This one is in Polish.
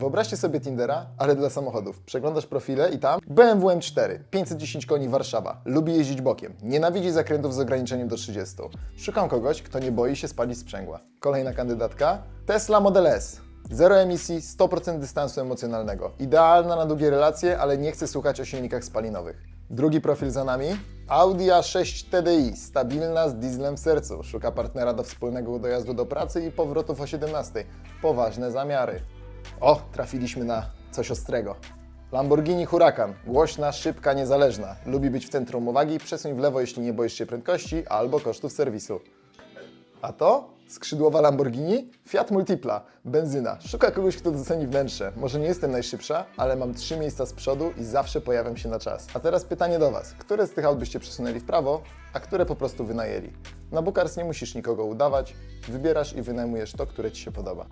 Wyobraźcie sobie Tindera, ale dla samochodów. Przeglądasz profile i tam BMW M4, 510 koni Warszawa, lubi jeździć bokiem, nienawidzi zakrętów z ograniczeniem do 30. Szukam kogoś, kto nie boi się spalić sprzęgła. Kolejna kandydatka? Tesla Model S. Zero emisji, 100% dystansu emocjonalnego. Idealna na długie relacje, ale nie chce słuchać o silnikach spalinowych. Drugi profil za nami? Audi A6 TDI, stabilna z dieslem w sercu. Szuka partnera do wspólnego dojazdu do pracy i powrotów o 17. Poważne zamiary. O, trafiliśmy na coś ostrego. Lamborghini Huracan. Głośna, szybka, niezależna. Lubi być w centrum uwagi, przesuń w lewo, jeśli nie boisz się prędkości albo kosztów serwisu. A to? Skrzydłowa Lamborghini? Fiat Multipla, benzyna. Szuka kogoś, kto doceni wnętrze. Może nie jestem najszybsza, ale mam trzy miejsca z przodu i zawsze pojawiam się na czas. A teraz pytanie do Was. Które z tych aut byście przesunęli w prawo, a które po prostu wynajęli? Na Bookars nie musisz nikogo udawać, wybierasz i wynajmujesz to, które Ci się podoba.